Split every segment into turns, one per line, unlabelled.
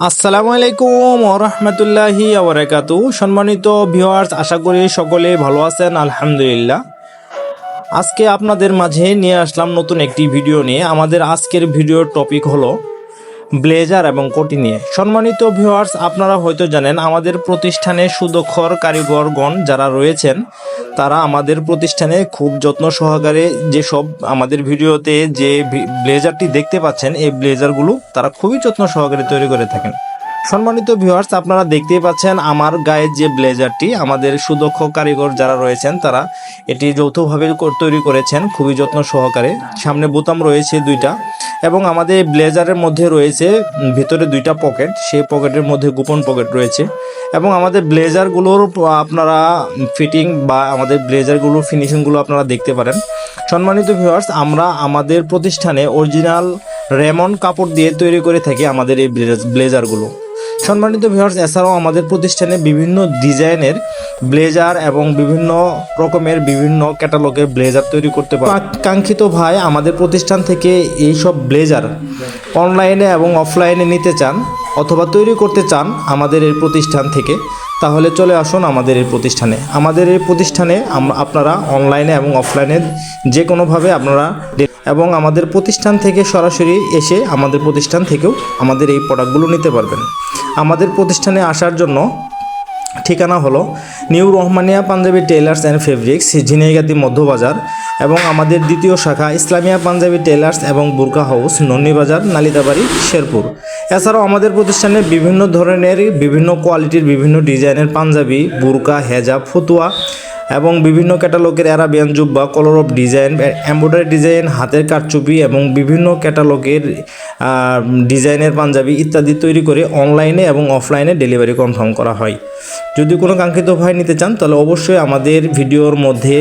আসসালামু আলাইকুম ওরহমতুল্লাহি আবরাকাতু সম্মানিত ভিউয়ার্স, আশা করি সকলে ভালো আছেন, আলহামদুলিল্লাহ। আজকে আপনাদের মাঝে নিয়ে আসলাম নতুন একটি ভিডিও নিয়ে। আমাদের আজকের ভিডিওর টপিক হলো ব্লেজার এবং কোটি নিয়ে। সম্মানিত ভিউয়ার্স, আপনারা হয়তো জানেন, আমাদের প্রতিষ্ঠানে সুদক্ষর কারিগরগণ যারা রয়েছেন, তারা আমাদের প্রতিষ্ঠানে খুব যত্ন সহকারে যেসব আমাদের ভিডিওতে যে ব্লেজারটি দেখতে পাচ্ছেন, এই ব্লেজারগুলো তারা খুবই যত্ন সহকারে তৈরি করে থাকেন। সম্মানিত ভিউয়ার্স, আপনারা দেখতেই পাচ্ছেন আমার গায়ে যে ব্লেজারটি, আমাদের সুদক্ষ কারিগর যারা রয়েছেন, তারা এটি যৌথভাবে তৈরি করেছেন, খুবই যত্ন সহকারে। সামনে বোতাম রয়েছে দুইটা। এবং আমাদের ব্লেজারের মধ্যে রয়েছে ভেতরে দুইটা পকেট, সেই পকেটের মধ্যে গোপন পকেট রয়েছে। এবং আমাদের ব্লেজারগুলোর, আপনারা ফিটিং বা আমাদের ব্লেজারগুলোর ফিনিশিংগুলো আপনারা দেখতে পারেন। সম্মানিত ভিউয়ার্স আমরা আমাদের প্রতিষ্ঠানে অরিজিনাল রেমন কাপড় দিয়ে তৈরি করে থাকি আমাদের এই ব্লেজ- ব্লেজারগুলো। সম্মানিত ভিউয়ার্স এছাড়াও আমাদের প্রতিষ্ঠানে বিভিন্ন ডিজাইনের ব্লেজার এবং বিভিন্ন রকমের বিভিন্ন ক্যাটালগের ব্লেজার তৈরি করতে পারে। কাঙ্ক্ষিত ভাই, আমাদের প্রতিষ্ঠান থেকে এই সব ব্লেজার অনলাইনে এবং অফলাইনে নিতে চান অথবা তৈরি করতে চান আমাদের এই প্রতিষ্ঠান থেকে, তাহলে চলে আসুন আমাদের এই প্রতিষ্ঠানে। আমাদের এই প্রতিষ্ঠানে আপনারা অনলাইনে এবং অফলাইনে যে কোনোভাবে আপনারা এবং আমাদের প্রতিষ্ঠান থেকে সরাসরি এসে আমাদের প্রতিষ্ঠান থেকেও আমাদের এই প্রোডাক্টগুলো নিতে পারবেন। আমাদের প্রতিষ্ঠানে আসার জন্য ঠিকানা হলো new Rahmania Punjabi tailors and fabrics, Jhenaigati Madhyabazar এবং আমাদের দ্বিতীয় শাখা ইসলামিয়া পাঞ্জাবি টেলার্স এবং বুরকা হাউস নন্নিবাজার নালিতাবাড়ি, শেরপুর। এছাড়াও আমাদের প্রতিষ্ঠানে বিভিন্ন ধরনের, বিভিন্ন কোয়ালিটির বিভিন্ন ডিজাইনের পাঞ্জাবি, বুরকা, হেজাব, ফতুয়া এবং বিভিন্ন ক্যাটালগের অ্যারাবিয়ান জুব্বা collar of design embroidery design হাতের কারচুপি এবং বিভিন্ন ক্যাটালগের ডিজাইনের পাঞ্জাবি ইত্যাদি তৈরি করে অনলাইনে এবং অফলাইনে ডেলিভারি কনফার্ম করা হয়। যদি কোনো কাঙ্ক্ষিত ভাই নিতে চান, তাহলে অবশ্যই আমাদের ভিডিওর মধ্যে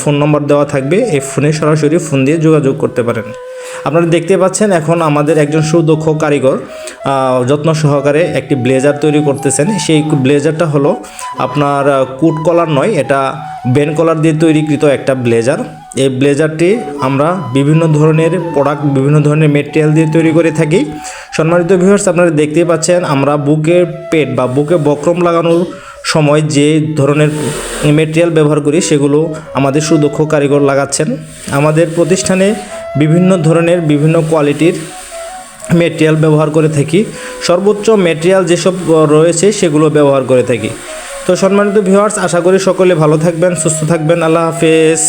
ফোন নম্বর দেওয়া থাকবে। এই ফোনে সরাসরি ফোন দিয়ে যোগাযোগ করতে পারেন। আপনারা দেখতে পাচ্ছেন এখন আমাদের একজন সুদক্ষ কারিগর যত্ন সহকারে একটি ব্লেজার তৈরি করতেছেন। সেই ব্লেজারটা হলো আপনার কুট কলার নয়, এটা বেন কলার দিয়ে তৈরিকৃত একটা ব্লেজার। এই ব্লেজারটি আমরা বিভিন্ন ধরনের প্রোডাক্ট, বিভিন্ন ধরনের মেটেরিয়াল দিয়ে তৈরি করে থাকি। সম্মানিত ভিউয়ার্স, আপনারা দেখতেই পাচ্ছেন আমরা বুকের পেট বা বুকে বক্রম লাগানোর সময় যে ধরনের মেটেরিয়াল ব্যবহার করি, সেগুলো আমাদের সুদক্ষ কারিগর লাগাচ্ছেন। আমাদের প্রতিষ্ঠানে বিভিন্ন ধরনের, বিভিন্ন কোয়ালিটির মেটেরিয়াল ব্যবহার করে থাকি। সর্বোচ্চ মেটেরিয়াল যেসব রয়েছে, সেগুলো ব্যবহার করে থাকি। তো সম্মানিত ভিউয়ার্স আশা করি সকলে ভালো থাকবেন, সুস্থ থাকবেন। আল্লাহ হাফেজ।